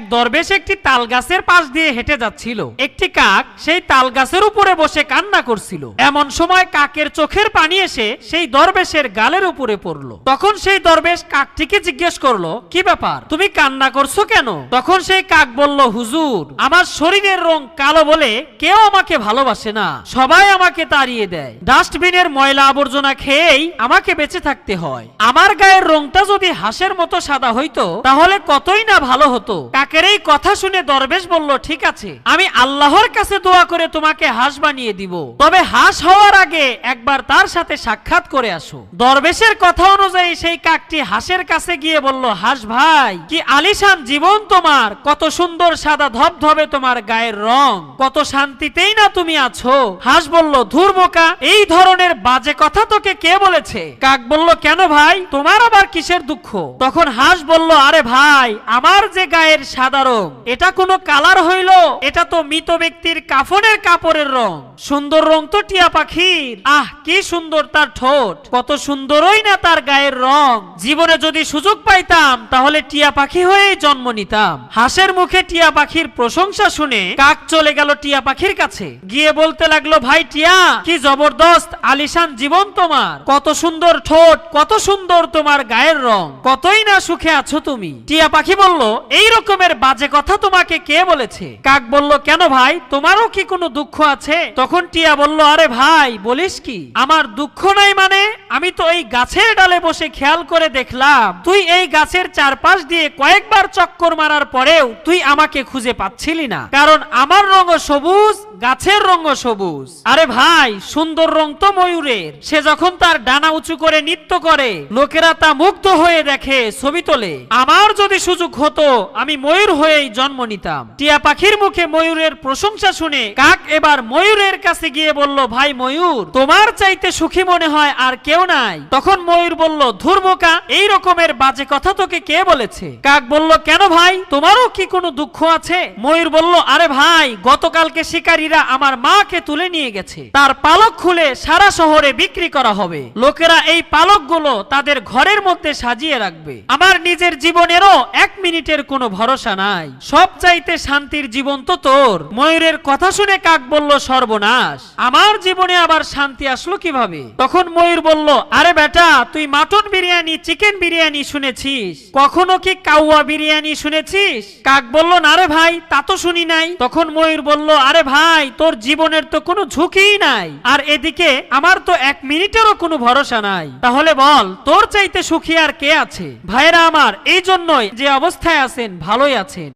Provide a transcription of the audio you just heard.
এক দরবেশ একটি তাল গাছের পাশ দিয়ে হেঁটে যাচ্ছিল। একটি কাক সেই তাল গাছের উপরে বসে কান্না করছিল। এমন সময় কাকের চোখের পানি এসে সেই দরবেশের গালের উপরে পড়ল। তখন সেই দরবেশ কাকটিকে জিজ্ঞেস করল, কি ব্যাপার? তুমি কান্না করছ কেন? তখন সেই কাক বলল, হুজুর, আমার শরীরের রং কালো বলে কেউ আমাকে ভালোবাসে না। সবাই আমাকে তাড়িয়ে দেয়। ডাস্টবিনের ময়লা আবর্জনা খেয়েই আমাকে বেঁচে থাকতে হয়। আমার গায়ের রংটা যদি হাঁসের মতো সাদা হইতো, তাহলে কতই না ভালো হতো? কাকের এই কথা শুনে দরবেশ বলল, ঠিক আছে, আমি আল্লাহর কাছে দোয়া করে তোমাকে হাঁস বানিয়ে দিব। তবে হাঁস হওয়ার আগে একবার তার সাথে সাক্ষাৎ করে আসো। দরবেশের কথা অনুযায়ী সেই কাকটি হাঁসের কাছে গিয়ে বলল, হাঁস ভাই, কি আলিশান জীবন তোমার? কত সুন্দর সাদা ধবধবে তোমার গায়ের রং। কত শান্তিতেই না তুমি আছো? হাঁস বলল, ধুর বোকা, এই ধরনের বাজে কথা তোকে কে বলেছে? কাক বলল, কেন ভাই, তোমার আবার কিসের দুঃখ? তখন হাঁস বলল, আরে ভাই, আমার যে গায়ের সাদা রং এটা কোনো কালার হইল, এটা তো মৃত ব্যক্তির কাফনের কাপড়ের রং। সুন্দর রং তো টিয়া পাখির। আহ, কি সুন্দর তার ঠোঁট। কত সুন্দরই না তার গায়ের রং। জীবনে যদি সুযোগ পাইতাম, তাহলে টিয়া পাখি হয়েই জন্ম নিতাম। হাঁসের মুখে টিয়া পাখির প্রশংসা শুনে কাক চলে গেল টিয়া পাখির কাছে। গিয়ে বলতে লাগল, ভাই টিয়া, কি জবরদস্ত আলিশান জীবন তোমার। কত সুন্দর ঠোঁট, কত সুন্দর তোমার গায়ের রং। কতই না সুখে আছো তুমি। টিয়া পাখি বলল এই রকমের বাজে কথা তোমাকে কে বলেছে? কাক বলল, কেন ভাই? তোমারও কি কোনো দুঃখ আছে? তখন টিয়া বলল, আরে ভাই, বলিস কি? আমার দুঃখ নাই মানে? আমি তো এই গাছের ডালে বসে খেয়াল করে দেখলাম। তুই এই গাছের চারপাশ দিয়ে কয়েকবার চক্কর মারার পরেও তুই আমাকে খুঁজে পাচ্ছিলি না। কারণ আমার রঙ সবুজ, গাছের রঙ সবুজ। আরে ভাই, সুন্দর রং তো ময়ূরের। সে যখন তার ডানা উঁচু করে নৃত্য করে, লোকেরা তা মুগ্ধ হয়ে দেখে ছবি তোলে। আমার যদি সুযোগ হতো, আমি ময়ূর হয়েই জন্ম নিতাম। টিয়া পাখির মুখে ময়ূরের প্রশংসা শুনে কাক এবার ময়ূরের কাছে গিয়ে বলল, ভাই ময়ূর, তোমার চাইতে সুখী মনে হয় আর কেউ নাই। তখন ময়ূর বলল ধুরবোকা এই রকমের বাজে কথা তোকে কে বলেছে? কাক বলল, কেন ভাই, তোমারও কি কোনো দুঃখ আছে? ময়ূর বলল, আরে ভাই, গতকালকে শিকারীরা আমার মাকে তুলে নিয়ে গেছে। তার পালক খুলে সারা শহরে বিক্রি করা হবে। লোকেরা এই পালকগুলো তাদের ঘরের মধ্যে সাজিয়ে রাখবে। আমার নিজের জীবনেরও এক মিনিটের কোনো ভরসা নাই। সব চাইতে শান্তির জীবন তো তোর। ময়ূরের কথা শুনে কাক বলল, সর্বনাশ। আমার জীবনে আবার শান্তি আসলো কীভাবে? তখন ময়ূর বলল, আরে বেটা, তুই মাটন বিরিয়ানি, চিকেন বিরিয়ানি শুনেছিস? কখনো কি কাউয়া বিরিয়ানি শুনেছিস? কাক বলল, না রে ভাই, তা তো শুনি নাই। তখন ময়ূর বলল, আরে ভাই, তোর জীবনের তো কোনো ঝুঁকিই নাই। আর এদিকে আমার তো এক মিনিটেরও কোনো ভরসা নাই। তাহলে বল, তোর চাইতে সুখী আর কে আছে? ভাইরা আমার এই জন্যই যে অবস্থায় আছেন ভালোই আছেন।